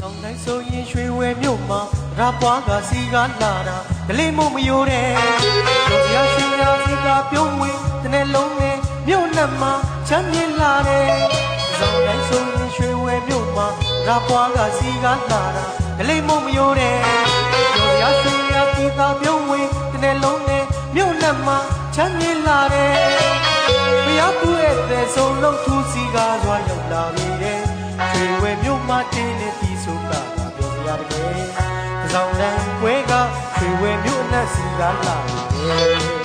ဆောင်တိုင်းဆိုရင်ရွှေဝဲမြို့မှာရပွားကစီကလာတာဒလေးမို့မယိုတဲ့တို့စရာရွှေရာစီကပြုံးဝင်တစ်နေ့လုံးနဲ့မြို့နဲ့မှာချမ်းမြေလာတဲ့ဆောင်တိုင်းဆိုရင်ရွှေဝဲမြို့မှာရပွားကစီကလာတာဒလေးမို့မယိုတဲ့တို့စရာရွှေရာစီကပြုံးဝင်တစ်နေ့လုံးနဲ့မြို့နဲ့မှာချမ်းမြေလာတဲ့ဘုရားကူရဲ့တဲ့ဆုံးလုံးထူးစီကားစွာရောက်လာပြီတဲ့ရွှေဝဲမြို့မှာ တင်းနေပြီးဆိုကတာပြောစရာတကယ်။ဆောင်တန်းပွဲကရွှေဝဲမြို့အနက်စီကလာတယ်